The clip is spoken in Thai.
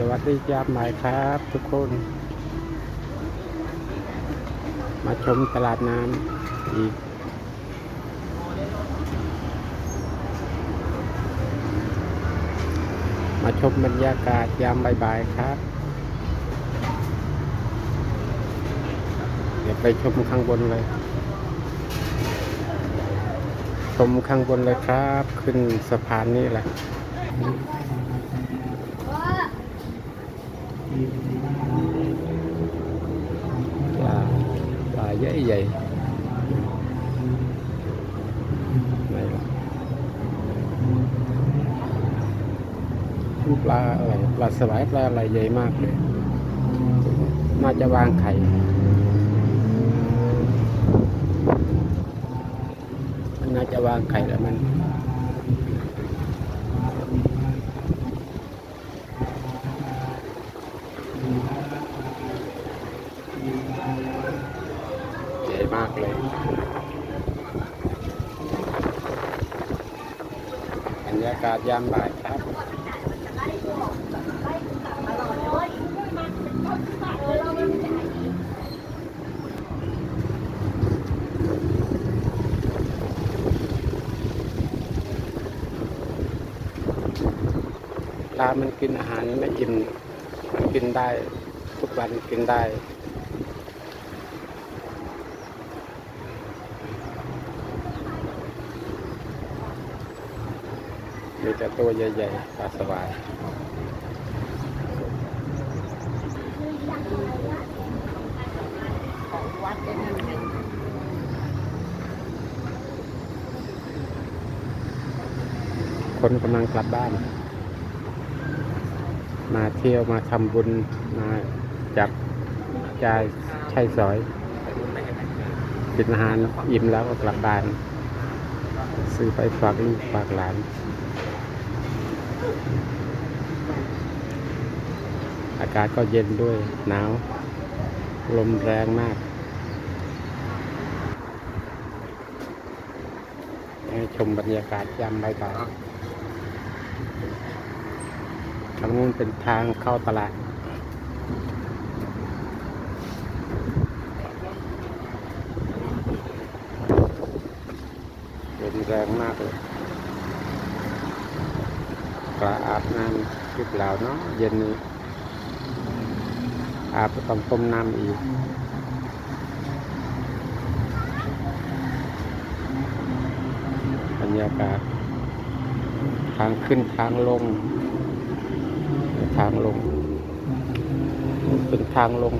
สวัสดียามใหม่ครับ ทุกคน มาชมตลาดน้ำอีก มาชมบรรยากาศยามบ่ายๆครับ เดี๋ยวไปชมข้างบนเลย ชมข้างบนเลยครับ ขึ้นสะพานนี้แหละ ปลาปลา ใหญ่ใหญ่ปลาอะไรปลาสวายปลาอะไรใหญ่มากเลย น่าจะวางไข่มันน่าจะวางไข่แล้วมัน ญ่มากเลยบรรยากาศยามบ่ายครับลามันกินอาหารไม่อิ่มมันกินได้ ทุกวันกินได้ มีแต่ตัวใหญ่ๆปลาสวายคนกำลังกลับบ้าน มาเที่ยวมาทำบุญ มาจับจ่ายใช้สอยกินอาหารอิ่มแล้วก็กลับบ้าน ซื้อไปฝากลูกฝากหลาน อากาศก็เย็นด้วยหนาว ลมแรงมาก ให้ชมบรรยากาศยามบ่ายทางนู้นเป็นทางเข้าตลาดลมแรงมากเลย ปลาอาบน้ำหรือเปล่าเนาะเย็นนี้ อาบต้องต้มน้ำอีกบรรยากาศ ทางขึ้นทางลง ทางลง เป็นทางลง